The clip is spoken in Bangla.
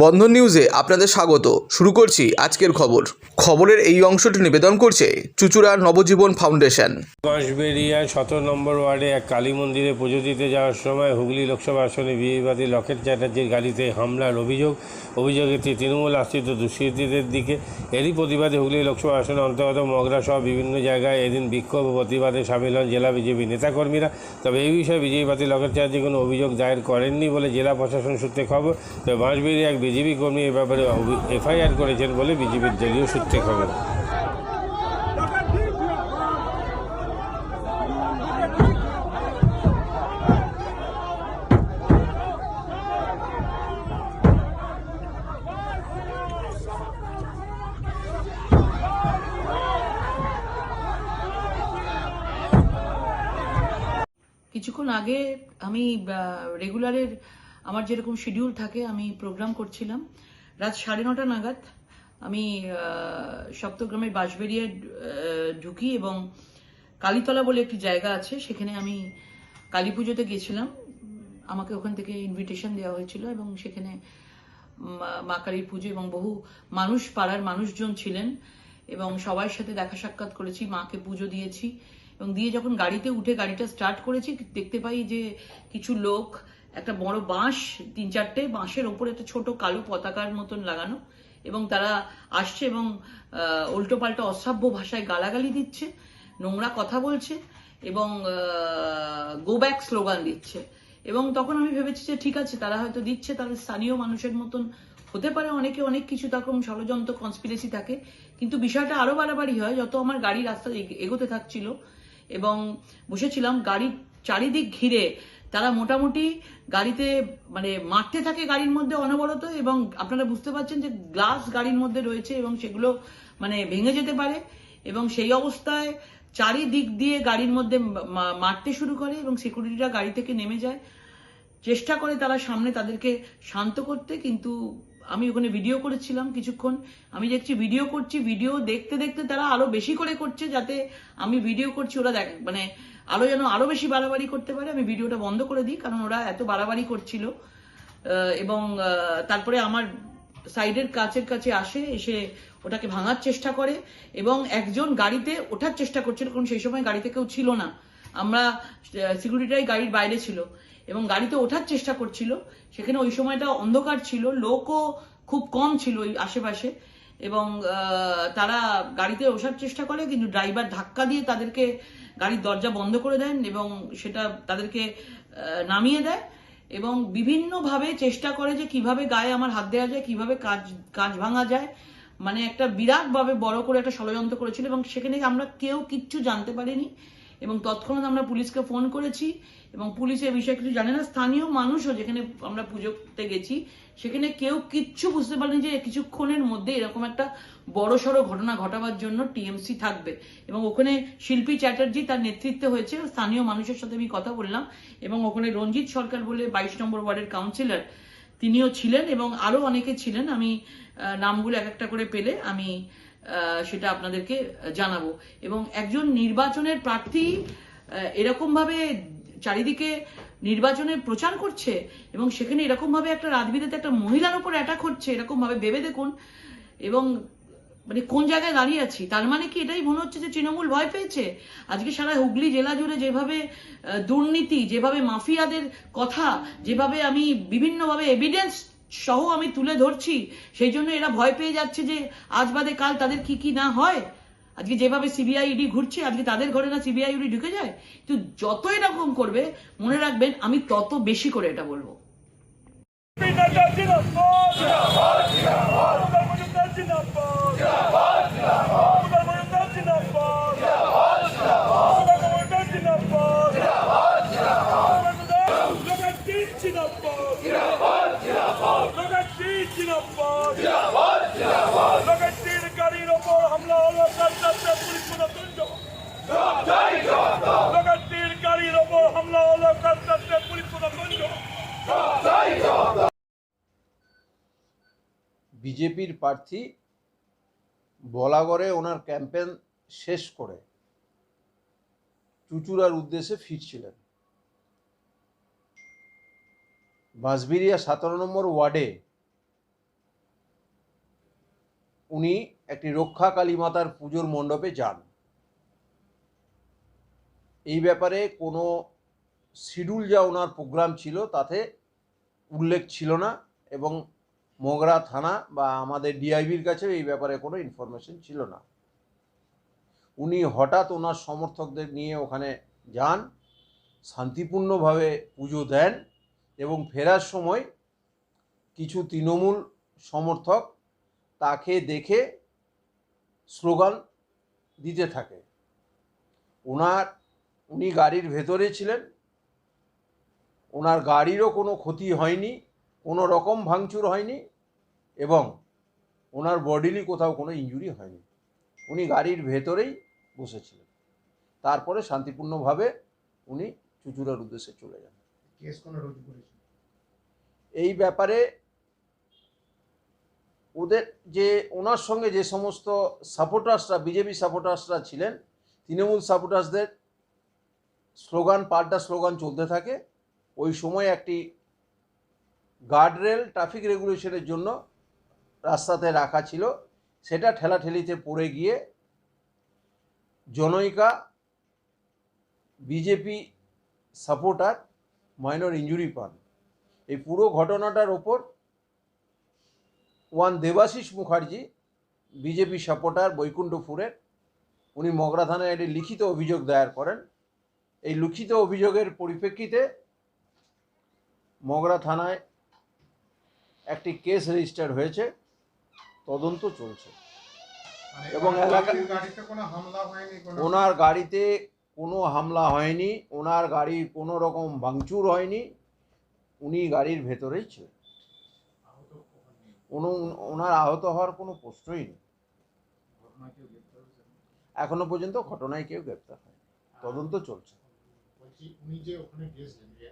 বন্ধন নিউজে আপনাদের স্বাগত। শুরু করছি আজকের খবর। খবরের এই অংশটি নিবেদন করছে চুচুড়ার নবজীবন ফাউন্ডেশন। বাঁশবেড়িয়ায় সতেরো নম্বর ওয়ার্ডে এক কালী মন্দিরে পুজো দিতে যাওয়ার সময় হুগলি লোকসভা আসনে বিজেপিবাদী লকেট চ্যাটার্জির গাড়িতে হামলার অভিযোগ। অভিযোগে একটি তৃণমূল আশ্রিত দুষ্কৃতীদের দিকে এরই প্রতিবাদে হুগলি লোকসভা আসনে অন্তর্গত মগরা সহ বিভিন্ন জায়গায় এদিন বিক্ষোভ প্রতিবাদে সামিল হন জেলা বিজেপি নেতাকর্মীরা। তবে এই বিষয়ে বিজেপিবাদী লকেট চ্যাটার্জি কোনো অভিযোগ দায়ের করেননি বলে জেলা প্রশাসন সূত্রে খবর। তবে বাঁশবেড়িয়া এক বিজেপি কর্মী এ ব্যাপারে এফআইআর করেছেন বলে বিজেপির দলীয় সূত্রে খবর। কিছুক্ষণ আগে আমি রেগুলারের আমার যেরকম শিডিউল থাকে আমি প্রোগ্রাম করছিলাম। রাত সাড়ে নটা নাগাদ আমি সপ্তগ্রামের বাঁশবেরিয়ায় আহ, ঢুকি এবং কালীতলা বলে একটি জায়গা আছে সেখানে আমি কালী পুজোতে গেছিলাম। আমাকে ওখান থেকে ইনভিটেশন দেওয়া হয়েছিল এবং সেখানে মা কালীর পুজো এবং বহু মানুষ পাড়ার মানুষজন ছিলেন এবং সবার সাথে দেখা সাক্ষাৎ করেছি মাকে পুজো দিয়েছি এবং দিয়ে যখন গাড়িতে উঠে গাড়িটা স্টার্ট করেছি দেখতে পাই যে কিছু লোক একটা বড় বাঁশ, তিন চারটে বাঁশের ওপরে একটা ছোট কালো পতাকার মতন লাগানো এবং তারা আসছে এবং উল্টো পাল্টা অসভ্য ভাষায় গালাগালি দিচ্ছে, নোংরা কথা বলছে এবং গো ব্যাক স্লোগান দিচ্ছে। এবং তখন আমি ভেবেছি যে ঠিক আছে, তারা হয়তো দিচ্ছে, তাদের স্থানীয় মানুষের মতন হতে পারে, অনেকে অনেক কিছু তখন ষড়যন্ত্র কনস্পিরেসি থাকে, কিন্তু বিষয়টা আরও বাড়াবাড়ি হয়, যত আমার গাড়ি রাস্তা এগ- এগোতে থাকছিল এবং বসেছিলাম, গাড়ির চারিদিক ঘিরে তারা মোটামুটি গাড়িতে মানে মারতে থাকে গাড়ির মধ্যে অনবরত এবং আপনারা বুঝতে পারছেন যে গ্লাস গাড়ির মধ্যে রয়েছে এবং সেগুলো মানে ভেঙে যেতে পারে এবং সেই অবস্থায় চারিদিক দিয়ে গাড়ির মধ্যে মারতে শুরু করে এবং সিকিউরিটিরা গাড়ি থেকে নেমে যায়। চেষ্টা করে তারা সামনে তাদেরকে শান্ত করতে, কিন্তু আমি ওখানে ভিডিও করেছিলাম কিছুক্ষণ। আমি দেখছি ভিডিও করছি ভিডিও দেখতে দেখতে তারা আরও বেশি করে করছে যাতে আমি ভিডিও করছি, ওরা দেখ মানে আরও যেন আরও বেশি বাড়াবাড়ি করতে পারে, আমি ভিডিওটা বন্ধ করে দিই, কারণ ওরা এত বাড়াবাড়ি করছিল। এবং তারপরে আমার সাইডের কাছের কাছে আসে, এসে ওটাকে ভাঙার চেষ্টা করে, এবং একজন গাড়িতে ওঠার চেষ্টা করছিল, কারণ সেই সময় গাড়িতে কেউ ছিল না। আমরা সিকিউরিটিরাই গাড়ির বাইরে ছিল, এবং গাড়িতে ওঠার চেষ্টা করছিল। সেখানে ওই সময়টা অন্ধকার ছিল, লোকও খুব কম ছিল ওই আশেপাশে, এবং তারা গাড়িতে ওঠার চেষ্টা করে, কিন্তু ড্রাইভার ধাক্কা দিয়ে তাদেরকে গাড়ির দরজা বন্ধ করে দেন এবং সেটা তাদেরকে নামিয়ে দেয় এবং বিভিন্নভাবে চেষ্টা করে যে কীভাবে গায়ে আমার হাত দেওয়া যায়, কীভাবে কাজ কাজ ভাঙা যায়। মানে একটা বিরাট ভাবে বড় করে একটা ষড়যন্ত্র করেছিল এবং সেখানে আমরা কেউ কিচ্ছু জানতে পারিনি। এবং তৎক্ষণাৎ আমরা পুলিশকে ফোন করেছি এবং পুলিশ এ বিষয়ে কিছু জানে না। স্থানীয় মানুষও যেখানে আমরা পুজোতে গেছি, সেখানে কেউ কিচ্ছু বুঝতে পারেনি যে কিছুক্ষণের মধ্যে এরকম একটা বড় সড়ো ঘটনা ঘটাবার জন্য টিএমসি থাকবে। এবং ওখানে শিল্পী চ্যাটার্জি তার নেতৃত্বে হয়েছে। স্থানীয় মানুষের সাথে আমি কথা বললাম। এবং ওখানে রঞ্জিত সরকার বলে বাইশ নম্বর ওয়ার্ডের কাউন্সিলর তিনিও ছিলেন এবং আরও অনেকে ছিলেন। আমি নামগুলো এক একটা করে পেলে আমি সেটা আপনাদেরকে জানাব। এবং একজন নির্বাচনের প্রার্থী এরকম ভাবে চারিদিকে নির্বাচনের প্রচার করছে এবং সেখানে এরকম ভাবে একটা রাজবিদেতে একটা মহিলার উপর অ্যাটাক হচ্ছে এরকম ভাবে ভেবে দেখুন। এবং মানে কোন জায়গায় দাঁড়িয়ে আছি? তার মানে কি এটাই মনে হচ্ছে যে তৃণমূল ভয় পেয়েছে? আজকে সারা হুগলি জেলা জুড়ে যেভাবে দুর্নীতি, যেভাবে মাফিয়াদের কথা, যেভাবে আমি বিভিন্নভাবে এভিডেন্স সহ আমি তুলে ধরছি। সেই জন্য এরা ভয় পেয়ে যাচ্ছে যে আজ বাদে কাল তাদের কি কি না হয়। আজকে যেভাবে সিবিআই ইডি ঘুরছে আজকে তাদের ঘরে না সিবিআই ইডি ঢুকে যায়। কিন্তু যত এরকম করবে মনে রাখবেন আমি তত বেশি করে এটা বলব। প্রার্থী বলাগড়ে ওনার ক্যাম্পেন শেষ করে চুচুড়ার উদ্দেশ্যে ফিরছিলেন। বাঁশবিরিয়া সতেরো নম্বর ওয়ার্ডে উনি একটি রক্ষা কালী মাতার পুজোর মণ্ডপে যান। এই ব্যাপারে কোনো শিডিউল যা ওনার প্রোগ্রাম ছিল তাতে উল্লেখ ছিল না এবং মোগরা থানা বা আমাদের ডিআইবির কাছে এই ব্যাপারে কোনো ইনফরমেশন ছিল না। উনি হঠাৎ ওনার সমর্থকদের নিয়ে ওখানে যান, শান্তিপূর্ণভাবে পুজো দেন এবং ফেরার সময় কিছু তৃণমূল সমর্থক তাকে দেখে স্লোগান দিতে থাকে। ওনার, উনি গাড়ির ভেতরে ছিলেন, ওনার গাড়িরও কোনো ক্ষতি হয়নি, কোনো রকম ভাঙচুর হয়নি এবং ওনার বডিলি কোথাও কোনো ইঞ্জুরি হয়নি। উনি গাড়ির ভেতরেই বসেছিলেন। তারপরে শান্তিপূর্ণভাবে উনি চুচুড়ার উদ্দেশ্যে চলে যান। এই ব্যাপারে ওদের যে ওনার সঙ্গে যে সমস্ত সাপোর্টার্সরা বিজেপি সাপোর্টার্সরা ছিলেন তৃণমূল সাপোর্টার্সদের স্লোগান পাল্টা স্লোগান চলতে থাকে। ওই সময় একটি গার্ডরেল ট্রাফিক রেগুলেশনের জন্য রাস্তাতে রাখা ছিল, সেটা ঠেলাঠেলিতে পড়ে গিয়ে জনৈকা, বিজেপি সাপোর্টার মাইনর ইঞ্জুরি পান। এই পুরো ঘটনাটার ওপর one Debashis Mukherjee, BJP supporter বৈকুণ্ঠপুরের, উনি মগরা থানায় একটি লিখিত অভিযোগ দায়ের করেন। এই লিখিত অভিযোগের পরিপ্রেক্ষিতে মগরা থানায় একটি কেস রেজিস্টার হয়েছে। তদন্ত চলছে। মানে এবং ওনার এলাকা- গাড়িতে কোনো হামলা হয়নি ওনার গাড়িতে কোনো হামলা হয়নি ওনার গাড়ির কোনো রকম ভাঙচুর হয়নি উনি গাড়ির ভেতরেই ছিলেন। কোনো ওনার আহত হওয়ার কোনো প্রশ্নই নেই? এখনও পর্যন্ত ঘটনায় কেউ গ্রেপ্তার হয়নি। তদন্ত চলছে। উনি যে ওখানে গিয়েছিলেন যে আগামী